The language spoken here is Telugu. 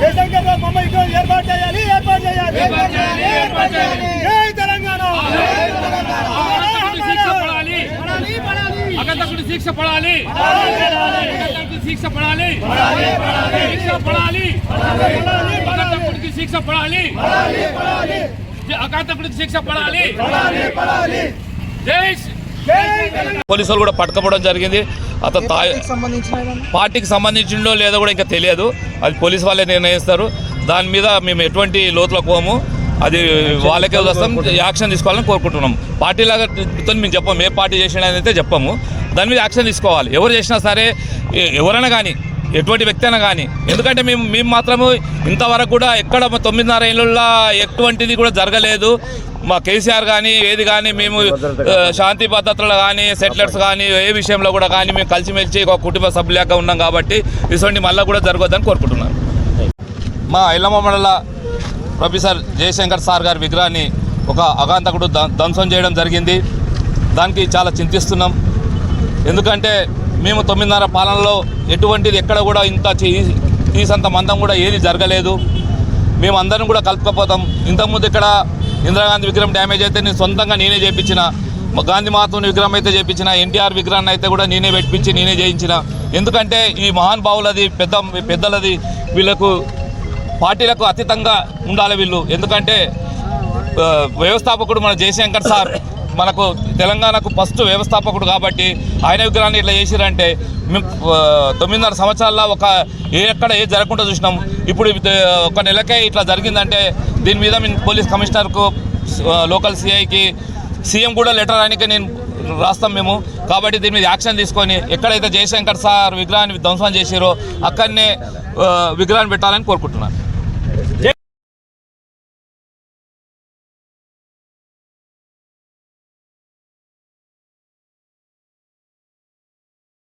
దేశంలో మమ్మల్ని ఏర్పాటు చేయాలి ఏర్పాటు చేయాలి జై తెలంగాణ అగంతకుడి శిక్ష పడాలి. శిక్ష పడాలి. శిక్ష పడాలి. శిక్ష పడాలి. అగంతకుడికి శిక్ష పడాలి. జై పోలీసులు కూడా పట్టుకపోవడం జరిగింది. అతను తా పార్టీకి సంబంధించిందో లేదో కూడా ఇంకా తెలియదు. అది పోలీసు వాళ్ళే నిర్ణయిస్తారు. దాని మీద మేము ఎటువంటి లోతులకు పోము. అది వాళ్ళకే వస్తాం. యాక్షన్ తీసుకోవాలని కోరుకుంటున్నాం. పార్టీలాగా తో మేము చెప్పాము. ఏ పార్టీ చేసినా అయితే చెప్పాము. దాని మీద యాక్షన్ తీసుకోవాలి. ఎవరు చేసినా సరే ఎవరైనా కానీ ఎటువంటి వ్యక్తి అయినా కానీ. ఎందుకంటే మేము మేము మాత్రము ఇంతవరకు కూడా ఎక్కడ తొమ్మిదిన్నర ఏళ్ళల్లో ఎటువంటిది కూడా జరగలేదు. మా కేసీఆర్ కానీ ఏది కానీ మేము శాంతి భద్రతలు కానీ సెటిలర్స్ కానీ ఏ విషయంలో కూడా కానీ మేము కలిసిమెలిసి ఒక కుటుంబ సభ్యులేక ఉన్నాం కాబట్టి ఇటువంటి మళ్ళీ కూడా జరగొద్దని కోరుకుంటున్నాను. మా ఇల్లమ్మ మండల ప్రొఫెసర్ జయశంకర్ సార్ గారి విగ్రహాన్ని ఒక అగాంతకుడు ధ్వ- ధ్వంసం చేయడం జరిగింది. దానికి చాలా చింతిస్తున్నాం. ఎందుకంటే మేము తొమ్మిదిన్నర పాలనలో ఎటువంటిది ఎక్కడ కూడా ఇంత తీసంత మందం కూడా ఏది జరగలేదు. మేము అందరం కూడా కలుపుకపోతాం. ఇంతకుముందు ఇక్కడ ఇందిరాగాంధీ విగ్రహం డ్యామేజ్ అయితే నేను సొంతంగా నేనే చేయించిన గాంధీ మహాత్ముని విగ్రహం అయితే చేయించిన ఎన్టీఆర్ విగ్రహాన్ని అయితే కూడా నేనే పెట్టించి నేనే చేయించిన. ఎందుకంటే ఈ మహాన్ భావులది పెద్ద పెద్దలది వీళ్ళకు పార్టీలకు అతీతంగా ఉండాలి వీళ్ళు. ఎందుకంటే వ్యవస్థాపకుడు మన జయశంకర్ సార్ మనకు తెలంగాణకు ఫస్ట్ వ్యవస్థాపకుడు కాబట్టి ఆయన విగ్రహాన్ని ఇట్లా చేసిరంటే మేము తొమ్మిదిన్నర సంవత్సరాల్లో ఒక ఏ ఎక్కడ ఏ జరగకుండా చూసినాం. ఇప్పుడు ఒక నెలకే ఇట్లా జరిగిందంటే దీని మీద మేము పోలీస్ కమిషనర్కు లోకల్ సిఐకి సీఎం కూడా లెటర్ రానికి నేను రాస్తాం మేము. కాబట్టి దీని మీద యాక్షన్ తీసుకొని ఎక్కడైతే జయశంకర్ సార్ విగ్రహాన్ని ధ్వంసం చేసిరో అక్కడనే విగ్రహాన్ని పెట్టాలని కోరుకుంటున్నాను.